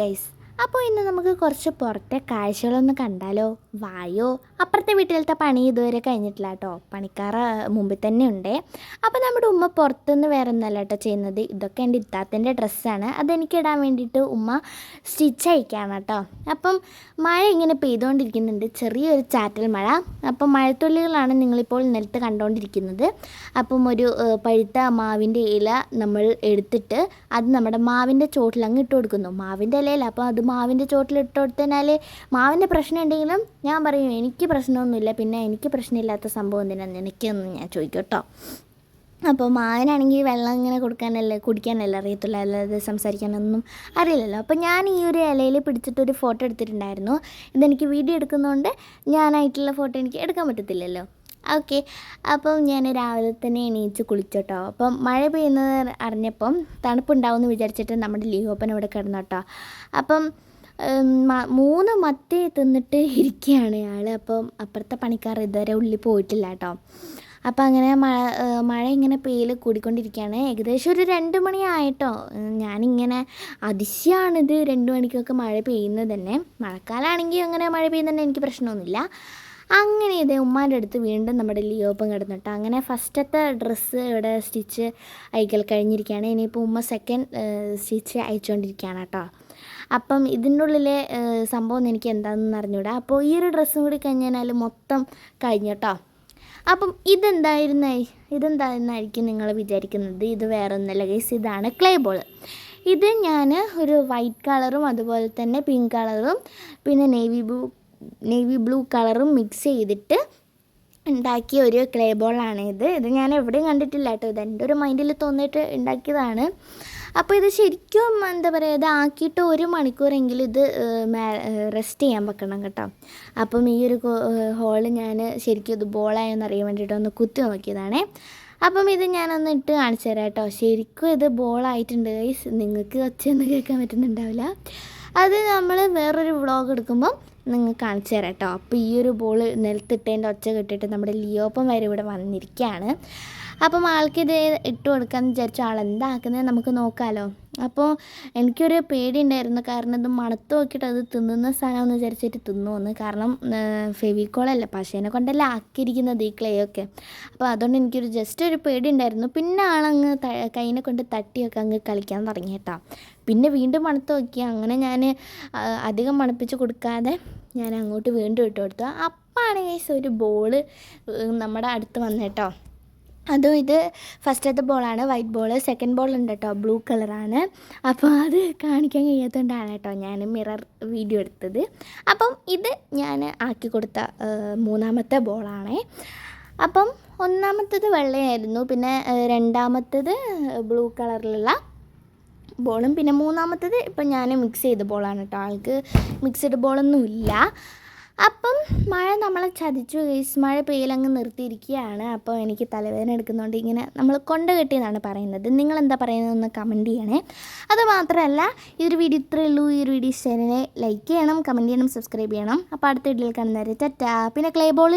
Guys അപ്പോൾ ഇന്ന് നമുക്ക് കുറച്ച് പുറത്തെ കാഴ്ചകളൊന്ന് കണ്ടാലോ? വായോ. അപ്പുറത്തെ വീട്ടിലത്തെ പണി ഇതുവരെ കഴിഞ്ഞിട്ടില്ല കേട്ടോ. പണിക്കാർ മുമ്പിൽ തന്നെ ഉണ്ട്. അപ്പോൾ നമ്മുടെ ഉമ്മ പുറത്തുനിന്ന് വേറെ ഒന്നല്ല കേട്ടോ ചെയ്യുന്നത്. ഇതൊക്കെ എന്റെ ഇത്താത്തിന്റെ ഡ്രസ്സാണ്. അതെനിക്ക് ഇടാൻ വേണ്ടിയിട്ട് ഉമ്മ സ്റ്റിച്ച് അയക്കുകയാണ് കേട്ടോ. അപ്പം മഴ ഇങ്ങനെ പെയ്തുകൊണ്ടിരിക്കുന്നുണ്ട്. ചെറിയൊരു ചാറ്റൽ മഴ. അപ്പം മഴത്തുള്ളികളാണ് നിങ്ങളിപ്പോൾ നിലത്ത് കണ്ടുകൊണ്ടിരിക്കുന്നത് അപ്പം ഒരു പഴുത്ത മാവിന്റെ ഇല നമ്മൾ എടുത്തിട്ട് അത് നമ്മുടെ മാവിന്റെ ചോട്ടിൽ അങ്ങ് ഇട്ട് കൊടുക്കുന്നു. മാവിന്റെ ഇലയിൽ അപ്പോൾ അത് മാവിന്റെ ചോട്ടിൽ ഇട്ട് കൊടുത്തതിനാൽ മാവിന്റെ പ്രശ്നം ഉണ്ടെങ്കിലും ഞാൻ പറയും എനിക്ക് പ്രശ്നമൊന്നുമില്ല. പിന്നെ എനിക്ക് പ്രശ്നമില്ലാത്ത സംഭവം എന്തിനാണ് നിനക്കെന്ന് ഞാൻ ചോദിക്കും കേട്ടോ അപ്പോൾ മാവിനാണെങ്കിൽ വെള്ളം ഇങ്ങനെ കൊടുക്കാനല്ലേ കുടിക്കാനല്ലേ അറിയത്തുള്ളൂ. അല്ലാതെ സംസാരിക്കാനൊന്നും അറിയില്ലല്ലോ. അപ്പോൾ ഞാൻ ഈ ഒരു ഇലയിൽ പിടിച്ചിട്ടൊരു ഫോട്ടോ എടുത്തിട്ടുണ്ടായിരുന്നു. ഇതെനിക്ക് വീഡിയോ എടുക്കുന്നതുകൊണ്ട് ഞാനായിട്ടുള്ള ഫോട്ടോ എനിക്ക് എടുക്കാൻ പറ്റത്തില്ലല്ലോ. ഓക്കെ. അപ്പം ഞാൻ രാവിലെ തന്നെ എണീച്ച് കുളിച്ചോട്ടോ. അപ്പം മഴ പെയ്യുന്നത് അറിഞ്ഞപ്പം തണുപ്പുണ്ടാവുമെന്ന് വിചാരിച്ചിട്ട് നമ്മുടെ ലീഹോപ്പൻ ഇവിടെ കിടന്നോട്ടോ. അപ്പം മൂന്ന് മത്തി തിന്നിട്ട് ഇരിക്കുകയാണ് അയാൾ അപ്പം അപ്പുറത്തെ പണിക്കാർ ഇതുവരെ ഉള്ളിൽ പോയിട്ടില്ല കേട്ടോ. അപ്പോൾ അങ്ങനെ മഴ മഴ ഇങ്ങനെ പെയ്യൽ കൂടിക്കൊണ്ടിരിക്കുകയാണ്. ഏകദേശം ഒരു രണ്ട് മണിയായിട്ടോ ഞാനിങ്ങനെ അതിശയാണിത്. രണ്ട് മണിക്കൊക്കെ മഴ പെയ്യുന്നത് തന്നെ. മഴക്കാലമാണെങ്കിൽ അങ്ങനെ മഴ പെയ്യുന്നതന്നെ എനിക്ക് പ്രശ്നമൊന്നുമില്ല. അങ്ങനെ ഇതേ ഉമ്മാന്റെ അടുത്ത് വീണ്ടും നമ്മുടെ ലിയോപ്പം കിടന്നിട്ട് അങ്ങനെ ഫസ്റ്റത്തെ ഡ്രസ്സ് ഇവിടെ സ്റ്റിച്ച് അയക്കൽ കഴിഞ്ഞിരിക്കുകയാണ്. ഇനിയിപ്പോൾ ഉമ്മ സെക്കൻഡ് സ്റ്റിച്ച് അയച്ചുകൊണ്ടിരിക്കുകയാണ് കേട്ടോ. അപ്പം ഇതിനുള്ളിലെ സംഭവം എനിക്ക് എന്താണെന്ന് അറിഞ്ഞൂടാ. അപ്പോൾ ഈ ഒരു ഡ്രസ്സും കൂടി കഴിഞ്ഞാൽ മൊത്തം കഴിഞ്ഞു കേട്ടോ. അപ്പം ഇതെന്തായിരുന്ന? ഇതെന്തായിരുന്നായിരിക്കും നിങ്ങൾ വിചാരിക്കുന്നത്? ഇത് വേറെ ഒന്നല്ല ഗൈസ് ഇതാണ് ക്ലേ ബോൾ ഇത് ഞാൻ ഒരു വൈറ്റ് കളറും അതുപോലെ തന്നെ പിങ്ക് കളറും പിന്നെ നേവി ബ്ലൂ നേവി ബ്ലൂ കളറും മിക്സ് ചെയ്തിട്ട് ഉണ്ടാക്കിയ ഒരു ക്ലേ ബോളാണ് ഇത്. ഇത് ഞാൻ എവിടെയും കണ്ടിട്ടില്ല കേട്ടോ. ഇത് എന്റെ ഒരു മൈൻഡിൽ തോന്നിയിട്ട് ഉണ്ടാക്കിയതാണ്. അപ്പോൾ ഇത് ശരിക്കും എന്താ പറയുക ഇത് ആക്കിയിട്ട് ഒരു മണിക്കൂറെങ്കിലും ഇത് റെസ്റ്റ് ചെയ്യാൻ വെക്കണം കേട്ടോ. അപ്പം ഈ ഒരു ഹോൾ ഞാൻ ശരിക്കും ഇത് ബോളായെന്ന് അറിയാൻ വേണ്ടിയിട്ട് ഒന്ന് കുത്തി നോക്കിയതാണേ. അപ്പം ഇത് ഞാനൊന്ന് ഇട്ട് കാണിച്ചു തരാം കേട്ടോ. ശരിക്കും ഇത് ബോളായിട്ടുണ്ട് ഗൈസ് നിങ്ങൾക്ക് ഒച്ചയൊന്നും കേൾക്കാൻ പറ്റുന്നുണ്ടാവില്ല. അത് നമ്മൾ വേറൊരു വ്ളോഗ് എടുക്കുമ്പോൾ നിങ്ങൾക്ക് കാണിച്ചു തരാം കേട്ടോ അപ്പോൾ ഈ ഒരു ബോൾ നിലത്തിട്ടതിന്റെ ഒച്ച കിട്ടിയിട്ട് നമ്മുടെ ലിയോപ്പം വരെ ഇവിടെ വന്നിരിക്കുകയാണ്. അപ്പം ആൾക്കിത് ഇട്ട് കൊടുക്കാമെന്ന് വിചാരിച്ച ആൾ എന്താക്കുന്നത് നമുക്ക് നോക്കാമല്ലോ അപ്പോൾ എനിക്കൊരു പേടി ഉണ്ടായിരുന്നു കാരണം ഇത് മണത്ത് നോക്കിയിട്ട് അത് തിന്നുന്ന സാധനമെന്ന് വിചാരിച്ചിട്ട് തിന്നുവന്ന്. കാരണം ഫെവിക്കോളല്ല പശേനെ കൊണ്ടല്ല ആക്കിയിരിക്കുന്നത് ഈ ക്ലേ ഒക്കെ അപ്പോൾ അതുകൊണ്ട് എനിക്കൊരു ജസ്റ്റ് ഒരു പേടി ഉണ്ടായിരുന്നു പിന്നെ ആളങ്ങ് ത കൈനെ കൊണ്ട് തട്ടിയൊക്കെ അങ്ങ് കളിക്കാൻ തുടങ്ങി കേട്ടോ. പിന്നെ വീണ്ടും മണത്ത് നോക്കി. അങ്ങനെ ഞാൻ അധികം മണപ്പിച്ച് കൊടുക്കാതെ ഞാൻ അങ്ങോട്ട് വീണ്ടും ഇട്ട് കൊടുത്തു. അപ്പാണ് ഗൈസ് ഒരു ബോൾ നമ്മുടെ അടുത്ത് വന്നേട്ടോ അതും ഇത് ഫസ്റ്റത്തെ ബോളാണ് വൈറ്റ് ബോൾ സെക്കൻഡ് ബോൾ ഉണ്ട് കേട്ടോ ബ്ലൂ കളറാണ് അപ്പോൾ അത് കാണിക്കാൻ കഴിയാത്തതുകൊണ്ടാണ് കേട്ടോ ഞാൻ മിറർ വീഡിയോ എടുത്തത്. അപ്പം ഇത് ഞാൻ ആക്കി കൊടുത്ത മൂന്നാമത്തെ ബോളാണേ അപ്പം ഒന്നാമത്തത് വെള്ളയായിരുന്നു. പിന്നെ രണ്ടാമത്തേത് ബ്ലൂ കളറിലുള്ള ബോളും പിന്നെ മൂന്നാമത്തത് ഇപ്പം ഞാൻ മിക്സ് ചെയ്ത ബോളാണ് കേട്ടോ ആൾക്ക് മിക്സ്ഡ് ബോളൊന്നും ഇല്ല അപ്പം മഴ നമ്മളെ ചതിച്ചു ഗൈസ് മഴ പെയ്യലങ്ങ് നിർത്തിയിരിക്കുകയാണ്. അപ്പോൾ എനിക്ക് തലവേദന എടുക്കുന്നതുകൊണ്ട് ഇങ്ങനെ നമ്മൾ കൊണ്ട കെട്ടിയെന്നാണ് പറയുന്നത്. നിങ്ങൾ എന്താ പറയുന്നതെന്ന് കമന്റ് ചെയ്യണേ. അതുമാത്രമല്ല ഈ ഒരു വീഡിയോ ഇത്രയേ ഉള്ളൂ. ഈ ഒരു വീഡിയോ ഇഷ്ടനെ ലൈക്ക് ചെയ്യണം കമന്റ് ചെയ്യണം സബ്സ്ക്രൈബ് ചെയ്യണം. അപ്പോൾ അടുത്ത വീഡിയോയിൽ കാണുന്നവരെ ടാറ്റാ. പിന്നെ ക്ലേ ബോൾ